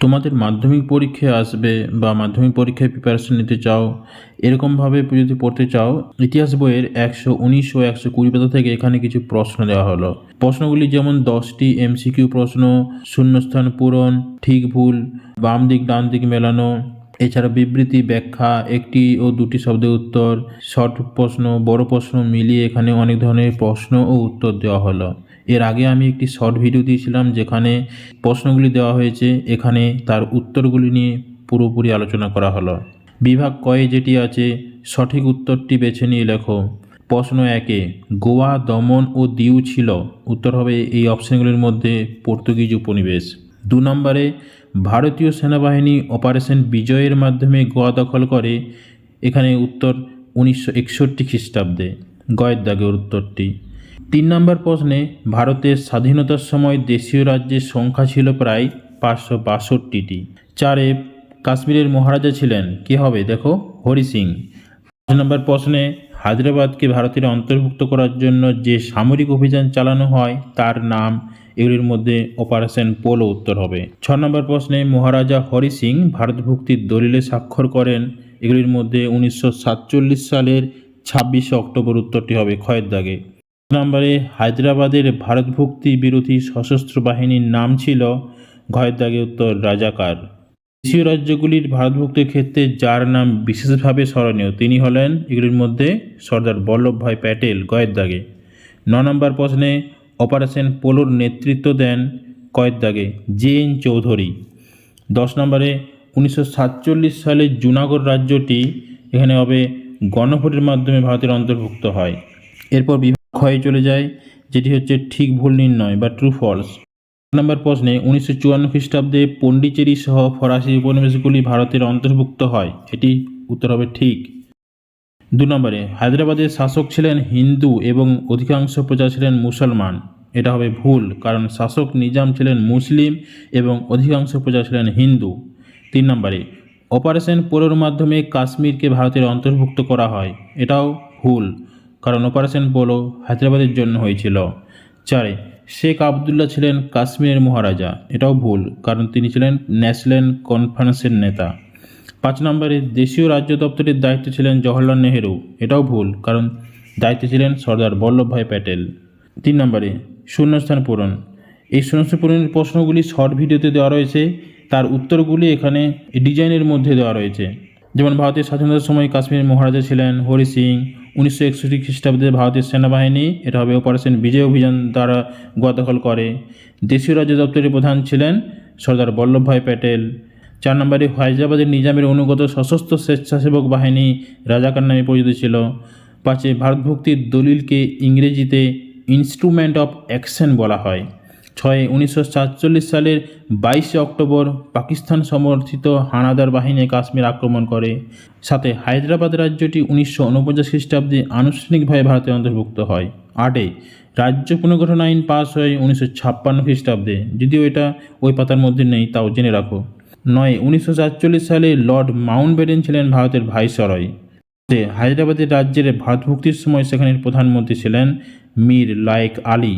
তোমাদের মাধ্যমিক পরীক্ষায় আসবে বা মাধ্যমিক পরীক্ষায় প্রিপারেশন নিতে চাও, এরকমভাবে যদি পড়তে চাও, ইতিহাস বইয়ের একশো উনিশ ও একশো কুড়ি পাতা থেকে এখানে কিছু প্রশ্ন দেওয়া হলো। প্রশ্নগুলি যেমন দশটি এমসিকিউ প্রশ্ন, শূন্যস্থান পূরণ, ঠিক ভুল, বাম দিক, ডান দিক মেলানো, এছাড়া বিবৃতি, ব্যাখ্যা, একটি ও দুটি শব্দের উত্তর, শর্ট প্রশ্ন, বড় প্রশ্ন মিলিয়ে এখানে অনেক ধরনের প্রশ্ন ও উত্তর দেওয়া হলো। এর আগে আমি একটি শর্ট ভিডিও দিয়েছিলাম যেখানে প্রশ্নগুলি দেওয়া হয়েছে, এখানে তার উত্তরগুলি নিয়ে পুরোপুরি আলোচনা করা হলো। বিভাগ কয়ে যেটি আছে, সঠিক উত্তরটি বেছে নিয়ে লেখো। প্রশ্ন একে, গোয়া, দমন ও দিউ ছিল? উত্তর হবে এই অপশনগুলির মধ্যে পর্তুগিজ উপনিবেশ। দু নম্বরে, ভারতীয় সেনাবাহিনী অপারেশন বিজয়ের মাধ্যমে গোয়া দখল করে, এখানে উত্তর উনিশশো একষট্টি খ্রিস্টাব্দে। গয়ের দাগের উত্তরটি। তিন নম্বর প্রশ্নে ভারতের স্বাধীনতার সময় দেশীয় রাজ্যের সংখ্যা ছিল প্রায় পাঁচশো বাষট্টিটি। চারে কাশ্মীরের মহারাজা ছিলেন। কে হবে? দেখো, হরি সিং। পাঁচ নম্বর প্রশ্নে হায়দ্রাবাদকে ভারতের অন্তর্ভুক্ত করার জন্য যে সামরিক অভিযান চালানো হয়, তার নাম, এগুলির মধ্যে অপারেশন পোলো উত্তর হবে। ছ নম্বর প্রশ্নে মহারাজা হরি সিং ভারতভুক্তির দলিলে স্বাক্ষর করেন। এগুলির মধ্যে উনিশশো সাতচল্লিশ সালের ছাব্বিশে অক্টোবর উত্তরটি হবে ক্ষয়ের দাগে। নম্বরে হায়দ্রাবাদের ভারতভুক্তি বিরোধী সশস্ত্র বাহিনীর নাম ছিল ঘয়ের দাগে উত্তর রাজাকার। দেশীয় রাজ্যগুলির ভারতভুক্তির ক্ষেত্রে যার নাম বিশেষভাবে স্মরণীয় তিনি হলেন এগুলির মধ্যে সর্দার বল্লভভাই প্যাটেল গয়ের ন নম্বর প্রশ্নে অপারেশন পোলোর নেতৃত্ব দেন কয়ের দাগে জে এন চৌধুরী। দশ নম্বরে উনিশশো সাতচল্লিশ সালে জুনাগড় রাজ্যটি এখানে হবে গণভোটের মাধ্যমে ভারতের অন্তর্ভুক্ত হয়। এরপর ক্ষয়ে চলে যায়, যেটি হচ্ছে ঠিক ভুল নির্ণয় বা ট্রু ফলস নম্বর প্রশ্নে উনিশশো চুয়ান্ন খ্রিস্টাব্দে পন্ডিচেরি সহ ফরাসি উপনিবেশগুলি ভারতের অন্তর্ভুক্ত হয়, এটি উত্তর হবে ঠিক। দু নম্বরে হায়দ্রাবাদের শাসক ছিলেন হিন্দু এবং অধিকাংশ প্রজা ছিলেন মুসলমান। এটা হবে ভুল, কারণ শাসক নিজাম ছিলেন মুসলিম এবং অধিকাংশ প্রজা ছিলেন হিন্দু। তিন নম্বরে, অপারেশন পোলোর মাধ্যমে কাশ্মীরকে ভারতের অন্তর্ভুক্ত করা হয়, এটাও ভুল। কারণ অপারেশন পোলো হায়দ্রাবাদের জন্য হয়েছিল। চারে, শেখ আবদুল্লাহ ছিলেন কাশ্মীরের মহারাজা। এটাও ভুল, কারণ তিনি ছিলেন ন্যাশনাল কনফারেন্সের নেতা। পাঁচ নম্বরে, দেশীয় রাজ্য দপ্তরের দায়িত্বে ছিলেন জওহরলাল নেহেরু। এটাও ভুল, কারণ দায়িত্বে ছিলেন সর্দার বল্লভভাই প্যাটেল। তিন নম্বরে, শূন্যস্থান পূরণ। এই শূন্যস্থান পূরণের প্রশ্নগুলি শর্ট ভিডিওতে দেওয়া রয়েছে। তার উত্তরগুলি এখানে ডিজাইনের মধ্যে দেওয়া রয়েছে। যেমন ভারতের স্বাধীনতার সময় কাশ্মীরের মহারাজা ছিলেন হরি সিং, উনিশশো একষট্টি খ্রিস্টাব্দে ভারতের সেনাবাহিনী, এটা হবে অপারেশন বিজয় অভিযান দ্বারা গোয়া দখল করে। দেশীয় রাজ্য দপ্তরের প্রধান ছিলেন সর্দার বল্লভভাই প্যাটেল। চার নম্বরে হায়দ্রাবাদের নিজামের অনুগত সশস্ত্র স্বেচ্ছাসেবক বাহিনী রাজাকার নামে পরিচিত ছিল। পাঁচে ভারতভক্তির দলিলকে ইংরেজিতে ইনস্ট্রুমেন্ট অফ অ্যাকশন বলা হয়। ছয়ে উনিশশো সালের বাইশে অক্টোবর পাকিস্তান সমর্থিত হানাদার বাহিনী কাশ্মীর আক্রমণ করে। সাথে হায়দ্রাবাদ রাজ্যটি উনিশশো উনপঞ্চাশ খ্রিস্টাব্দে আনুষ্ঠানিকভাবে ভারতের অন্তর্ভুক্ত হয়। আটে রাজ্য পুনর্গঠন আইন পাস হয় উনিশশো ছাপ্পান্ন খ্রিস্টাব্দে, যদিও এটা ওই পাতার মধ্যে নেই, তাও জেনে রাখো। নয় উনিশশো সালে লর্ড মাউন্ট বেডেন ছিলেন ভারতের ভাইসরয়। হায়দ্রাবাদের রাজ্যের ভারত ভারতভুক্তির সময় সেখানের প্রধানমন্ত্রী ছিলেন মীর লায়েক আলী।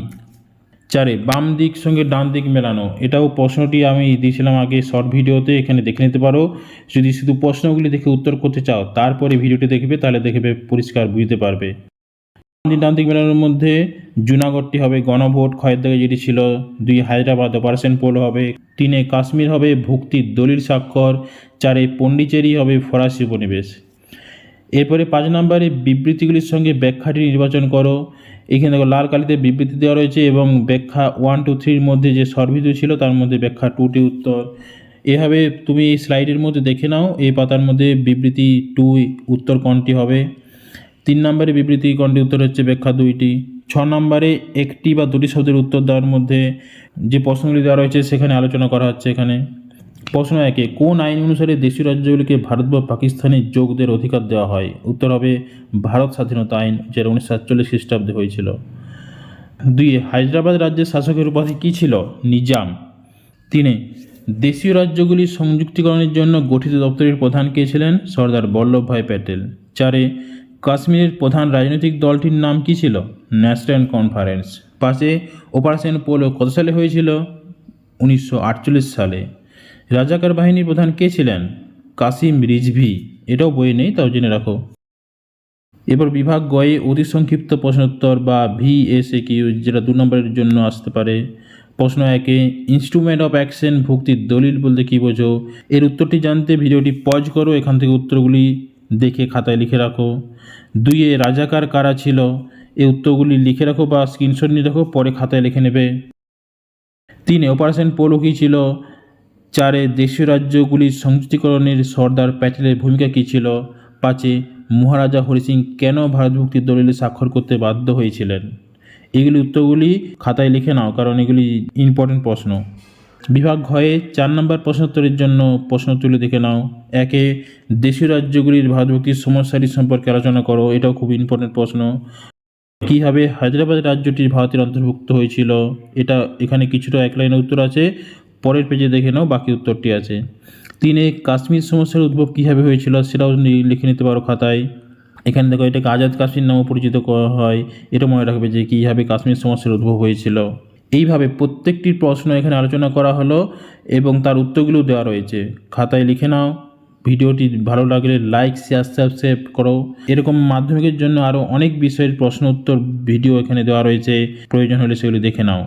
চারে বাম দিক সঙ্গে ডান দিক মেলানো। এটাও প্রশ্নটি আমি দিয়েছিলাম আগে, শর্ট ভিডিওতে, এখানে দেখে নিতে পারো। যদি শুধু প্রশ্নগুলি দেখে উত্তর করতে চাও, তারপরে ভিডিওটি দেখবে, তাহলে দেখবে পরিষ্কার বুঝতে পারবে। ডান দিক মেলানোর মধ্যে জুনাগড়টি হবে, গণভোট ক্ষয়ের দাগে যেটি ছিল, দুই হায়দ্রাবাদ অপারেশন পোল হবে, তিনে কাশ্মীর হবে, ভুক্তির দলিল স্বাক্ষর, চারে পণ্ডিচেরি হবে, ফরাসি উপনিবেশ। এরপরে পাঁচ নম্বরে বিবৃতিগুলির সঙ্গে ব্যাখ্যাটি নির্বাচন করো। এখানে দেখো, লাল কালিতে বিবৃতি দেওয়া রয়েছে এবং ব্যাখ্যা ওয়ান টু থ্রির মধ্যে যে সর্বিত ছিল তার মধ্যে ব্যাখ্যা টুটি উত্তর। এভাবে তুমি এই স্লাইডের মধ্যে দেখে নাও, এই পাতার মধ্যে বিবৃতি টু উত্তর কোনটি হবে। তিন নম্বরে বিবৃতি কোনটি উত্তর হচ্ছে ব্যাখ্যা দুইটি ছ নম্বরে একটি বা দুটি শব্দের উত্তর দেওয়ার মধ্যে যে প্রশ্নগুলি দেওয়া রয়েছে সেখানে আলোচনা করা হচ্ছে এখানে। প্রশ্ন একে, কোন আইন অনুসারে দেশীয় রাজ্যগুলিকে ভারত বা পাকিস্তানে যোগদের অধিকার দেওয়া হয়? উত্তর হবে, ভারত স্বাধীনতা আইন, যেটা উনিশশো সাতচল্লিশ খ্রিস্টাব্দে হয়েছিল। দুই, হায়দ্রাবাদ রাজ্যের শাসকের উপাধি কী ছিল? নিজাম। তিনে, দেশীয় রাজ্যগুলির সংযুক্তিকরণের জন্য গঠিত দপ্তরের প্রধান কে ছিলেন? সর্দার বল্লভভাই প্যাটেল। চারে, কাশ্মীরের প্রধান রাজনৈতিক দলটির নাম কী ছিল? National Conference. পাশে অপারেশন পোলো কত সালে হয়েছিল? উনিশশো আটচল্লিশ সালে। রাজাকার বাহিনীর প্রধান কে ছিলেন? কাসিম রিজভি। এটাও বই নেই, তাও জেনে রাখো। এবার বিভাগ গয়ে অতি সংক্ষিপ্ত প্রশ্নোত্তর বা ভিএসএ কিউ, যেটা দু নম্বরের জন্য আসতে পারে। প্রশ্ন একে ইনস্ট্রুমেন্ট অফ অ্যাকশন ভুক্তির দলিল বলতে কী বোঝো? এর উত্তরটি জানতে ভিডিওটি পজ করো, এখান থেকে উত্তরগুলি দেখে খাতায় লিখে রাখো। দুইয়ে রাজাকার কারা ছিল? এই উত্তরগুলি লিখে রাখো বা স্ক্রিনশট নিয়ে রাখো, পরে খাতায় লিখে নেবে। তিনে অপারেশন পোলো কী ছিল? চারে দেশীয় রাজ্যগুলির সংযুক্তিকরণের সর্দার প্যাটেলের ভূমিকা কী ছিল? পাঁচে, মহারাজা হরি সিং কেন ভারত মুক্তির দলিলে স্বাক্ষর করতে বাধ্য হয়েছিলেন? এগুলি উত্তরগুলি খাতায় লিখে নাও, কারণ এগুলি ইম্পর্টেন্ট প্রশ্ন। বিভাগ ঘয়ে চার নম্বর প্রশ্নোত্তরের জন্য প্রশ্ন তুলে দেখে নাও। একে, দেশীয় রাজ্যগুলির ভারত মুক্তির সমস্যাটি সম্পর্কে আলোচনা করো, এটাও খুব ইম্পর্টেন্ট প্রশ্ন। কীভাবে হায়দ্রাবাদ রাজ্যটি ভারতের অন্তর্ভুক্ত হয়েছিল? এটা এখানে কিছুটা এক লাইনের উত্তর আছে। পরের পেজে দেখে নাও, বাকি উত্তরটি আছে। তিনে কাশ্মীর সমস্যার উদ্ভব কীভাবে হয়েছিল সেটাও লিখে নিতে পারো খাতায়। এখানে দেখো এটাকে আজাদ কাশ্মীর নামে পরিচিত করা হয়। এটা মনে রাখবে যে কীভাবে কাশ্মীর সমস্যার উদ্ভব হয়েছিল। এইভাবে প্রত্যেকটি প্রশ্ন এখানে আলোচনা করা হলো এবং তার উত্তরগুলো দেওয়া রয়েছে। খাতায় লিখে নাও। ভিডিওটি ভালো লাগলে লাইক শেয়ার সাবস্ক্রাইব করো। এরকম মাধ্যমিকের জন্য আরও অনেক বিষয়ের প্রশ্ন উত্তর ভিডিও এখানে দেওয়া রয়েছে। প্রয়োজন হলে সেগুলি দেখে নাও।